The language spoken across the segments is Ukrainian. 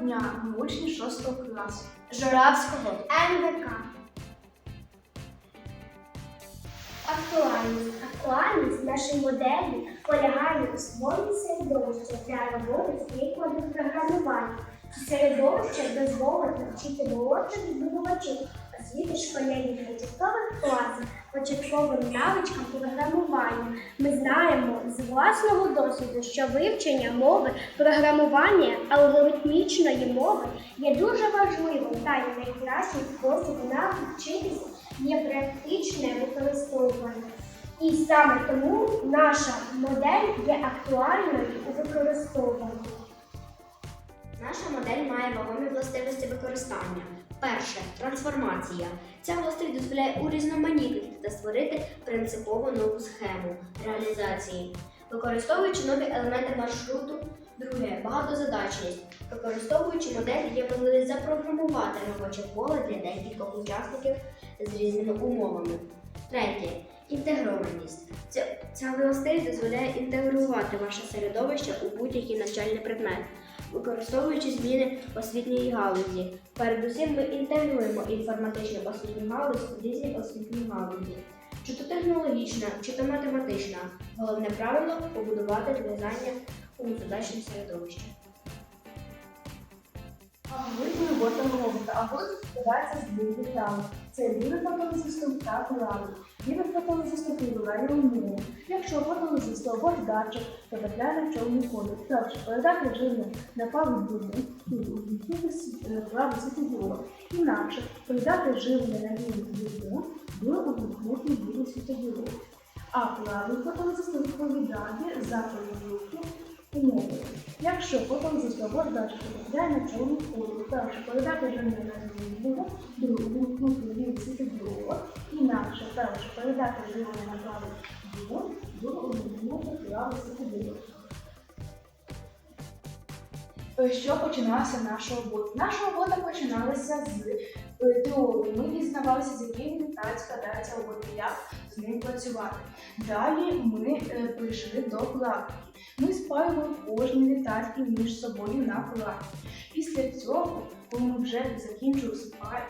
Дня, учні 6 класу. Журавського. НВК. Актуальність. Актуальність нашої моделі полягає у створенні середовища для роботи з прикладів програмування. Середовище дозволить навчити молодших здобувачів освіти школярів початкових класів початковим навичкам програмування. Ми знаємо з власного досвіду, що вивчення мови програмування алгоритмічної мови є дуже важливим та й найкращим способом навчитися є практичне використовування. І саме тому наша модель є актуальною у використовуванні. Наша модель має вагомі властивості використання. Перше трансформація. Ця властивість дозволяє урізноманітнити та створити принципово нову схему реалізації, використовуючи нові елементи маршруту. Друге багатозадачність. Використовуючи модель, є можливість запрограмувати робоче поле для декількох учасників з різними умовами. Третє інтегрованість. Ця, властивість дозволяє інтегрувати ваше середовище у будь-який навчальний предмет використовуючи зміни освітньої галузі. Передусім ми інтегруємо інформатичну освітню галузь у різні освітні галузі. Чи то технологічна, чи то математична. Головне правило побудувати зв'язання у задачному середовищі. Алгоритм роботи робота. Алгоритм складається з двох деталей. Це лівий фоторезистор та правий. Лівий фоторезистор вибирає умову. Якщо фоторезистор або датчик потрапляє на чорний колір, перше передати живлення на правий двигун і увімкнути світ- е, правий. Інакше передати живлення на лівий двигун, ви увімкнути лівий світловий. А правий фоторезистор відповідає за перевірку умови. Якщо фоторезистор або датчик потрапляє на чорний колір, перше передати живлення на двигун, друге увімкнути лівий світловий. Інакше перше передати живлення на правий двигун, друге увімкнути правий світловий. Е, Що починалася наша робота? Наша робота починалася з е. Ми дізнавалися, з яким деталь складається як з ним працювати. Далі ми е, прийшли до практики. Ми спаювали кожні детальки між собою на практиці. Після цього, коли ми вже закінчили спа-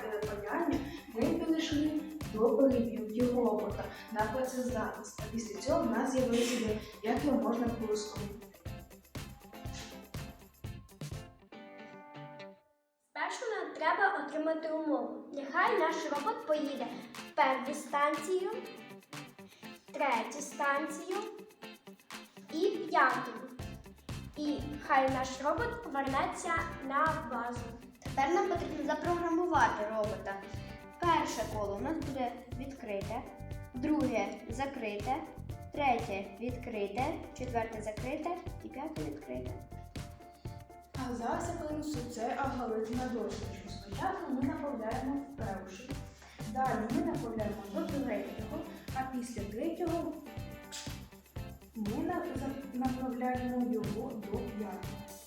е, ми перейшли до перевірки робота на працездатність. А після цього в нас з'явилися як його можна використовувати. Треба отримати умову. Нехай наш робот поїде в першу станцію, третю станцію і п'яту. І хай наш робот повернеться на базу. Тепер нам потрібно запрограмувати робота. Перше коло у нас буде відкрите, друге закрите, третє відкрите, четверте закрите і п'яте відкрите. А зараз я це цей алгоритм на дошечку. Спочатку ми направляємо в перший, далі ми направляємо до третього, а після третього ми направляємо його до п'ятого.